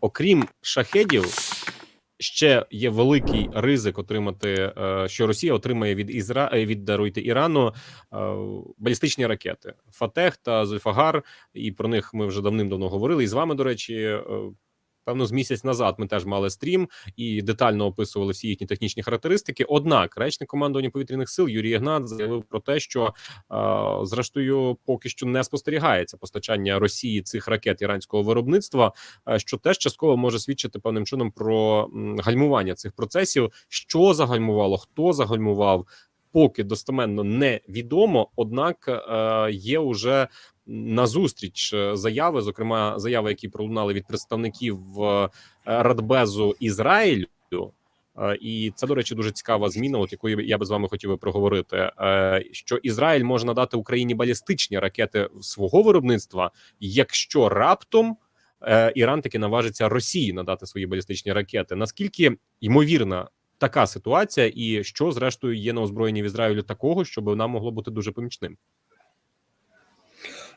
окрім шахедів, ще є великий ризик отримати, е, що Росія отримає від Ізра е, від даруйте Ірану е, балістичні ракети Фатех та Зульфагар. І про них ми вже давним-давно говорили. І з вами, до речі, певно, з місяць назад ми теж мали стрім і детально описували всі їхні технічні характеристики. Однак, речник командування повітряних сил Юрій Ігнат заявив про те, що е, зрештою поки що не спостерігається постачання Росії цих ракет іранського виробництва, е, що теж частково може свідчити певним чином про гальмування цих процесів. Що загальмувало, хто загальмував. Поки достеменно невідомо, однак е, є уже назустріч е, заяви, зокрема заяви, які пролунали від представників е, Радбезу Ізраїлю. Е, І це, до речі, дуже цікава зміна, от якою я би з вами хотів би проговорити. Що Ізраїль може надати Україні балістичні ракети свого виробництва, якщо раптом Іран таки наважиться Росії надати свої балістичні ракети. Наскільки ймовірна така ситуація, і що зрештою є на озброєнні в Ізраїлю такого, щоб нам могло бути дуже помічним?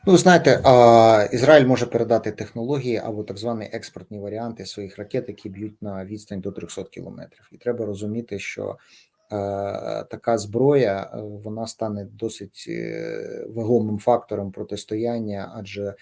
Ну, знаєте, а, Ізраїль може передати технології або так звані експортні варіанти своїх ракет, які б'ють на відстань до 300 кілометрів. І треба розуміти, що е, така зброя е, вона стане досить е, вагомим фактором протистояння, адже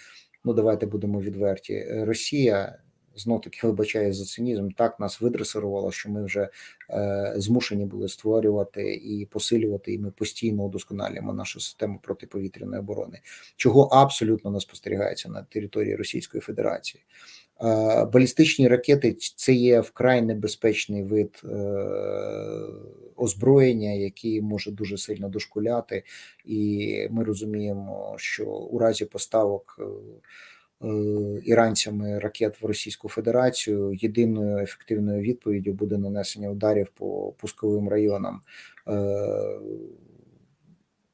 ну давайте будемо відверті. Росія знов таки вибачає за цинізм, так нас видресирувала, що ми вже е, змушені були створювати і посилювати, і ми постійно удосконалюємо нашу систему протиповітряної оборони чого абсолютно не спостерігається на території Російської Федерації. Е, Балістичні ракети це є вкрай небезпечний вид е, озброєння, який може дуже сильно дошкуляти, і ми розуміємо, що у разі поставок е, іранцями ракет в Російську Федерацію єдиною ефективною відповіддю буде нанесення ударів по пусковим районам. е,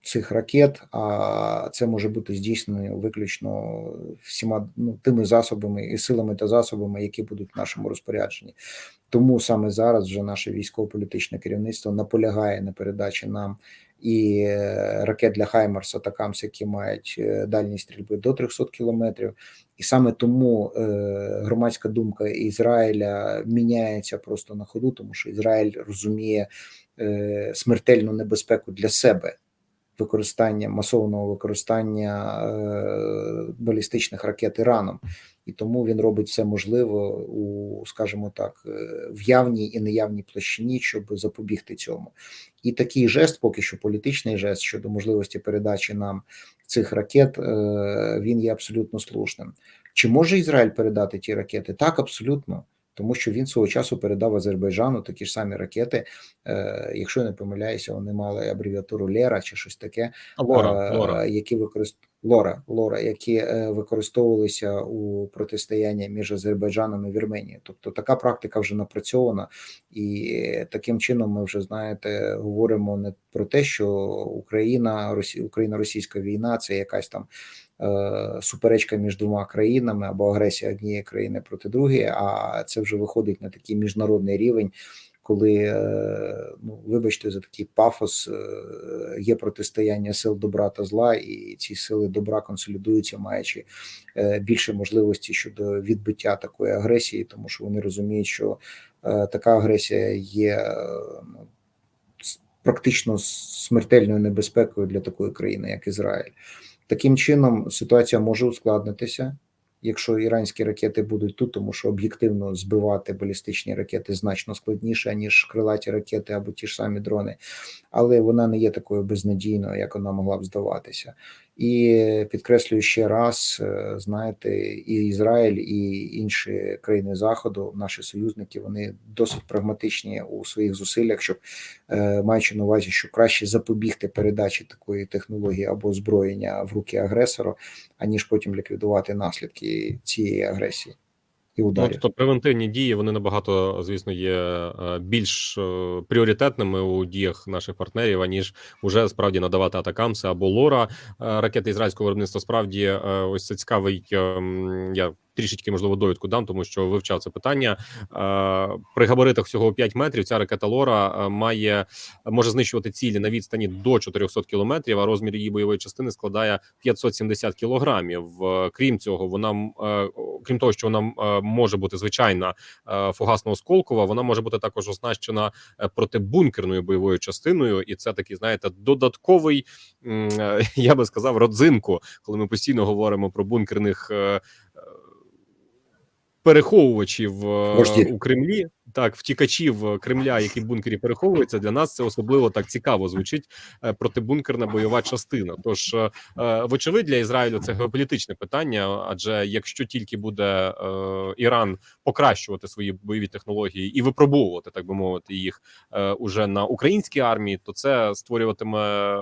цих ракет, а це може бути здійснено виключно всіма ну, тими засобами і силами та засобами, які будуть в нашому розпорядженні. Тому саме зараз вже наше військово-політичне керівництво наполягає на передачі нам і е, ракет для Хаймарса та Камс, які мають е, дальність стрільби до 300 кілометрів. І саме тому е, громадська думка Ізраїля міняється просто на ходу, тому що Ізраїль розуміє смертельну небезпеку для себе використання масового використання е, балістичних ракет Іраном, і тому він робить все можливе у, скажімо так, е, в явній і неявній площині, щоб запобігти цьому. І такий жест, поки що політичний жест щодо можливості передачі нам цих ракет, е, він є абсолютно слушним. Чи може Ізраїль передати ті ракети? Так, абсолютно. Тому що він свого часу передав Азербайджану такі ж самі ракети. Е, якщо я не помиляюся, вони мали абревіатуру Лера чи щось таке, Лора, е, Лора. які використ... Лора, Лора, які е, використовувалися у протистоянні між Азербайджаном і Вірменією. Тобто така практика вже напрацьована, і таким чином ми вже знаєте говоримо не про те, що Україна, Росі... Україно-російська війна це якась там. е, Суперечка між двома країнами або агресія однієї країни проти другої, а це вже виходить на такий міжнародний рівень, коли е, ну вибачте за такий пафос, е, є протистояння сил добра та зла, і ці сили добра консолідуються, маючи е, більше можливості щодо відбиття такої агресії, тому що вони розуміють, що така агресія є ну, практично смертельною небезпекою для такої країни, як Ізраїль. Таким чином ситуація може ускладнитися якщо іранські ракети будуть тут, тому що об'єктивно збивати балістичні ракети значно складніше, ніж крилаті ракети або ті ж самі дрони, але вона не є такою безнадійною, як вона могла б здаватися. І підкреслюю ще раз: е, знаєте, і Ізраїль, і інші країни Заходу, наші союзники, вони досить прагматичні у своїх зусиллях, щоб е, маючи на увазі, що краще запобігти передачі такої технології або озброєння в руки агресора, аніж потім ліквідувати наслідки цієї агресії і Ну, ударів. тобто превентивні дії вони набагато, звісно, є е, більш е, пріоритетними у діях наших партнерів, аніж уже справді надавати атакамси або лора Е, ракети ізраїльського виробництва. Справді, ось це цікавий. е, Я трішечки можливо довідку дам, тому що вивчав це питання. Е, При габаритах всього 5 метрів ця ракета Лора е, має може знищувати цілі на відстані до 400 кілометрів. А розмір її бойової частини складає 570 кілограмів. Крім цього, вона е, крім того, що вона може бути звичайна е, фугасно-осколкова, вона може бути також оснащена протибункерною бойовою частиною, і це такий, знаєте, додатковий, я би сказав, родзинку, коли ми постійно говоримо про бункерних. Е, е, Переховувачів е, Вождів. у Кремлі, так втікачів е, Кремля, які в бункері переховуються, для нас це особливо так цікаво звучить е, протибункерна бойова частина. Тож, е, е, вочевидь, для Ізраїлю це геополітичне питання. Адже якщо тільки буде е, Іран покращувати свої бойові технології і випробовувати, так би мовити, їх е, уже на українській армії, то це створюватиме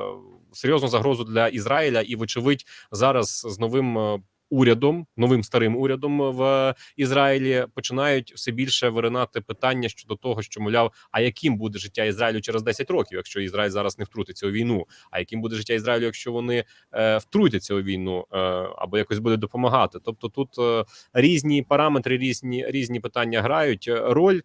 серйозну загрозу для Ізраїля. І, вочевидь, зараз з новим. Е, Урядом, новим старим урядом в Ізраїлі починають все більше виринати питання щодо того, що мовляв, а яким буде життя Ізраїлю через 10 років, якщо Ізраїль зараз не втрутиться у війну? А яким буде життя Ізраїлю, якщо вони е, втрутяться у війну е, або якось буде допомагати? Тобто тут е, різні параметри, різні різні питання грають роль.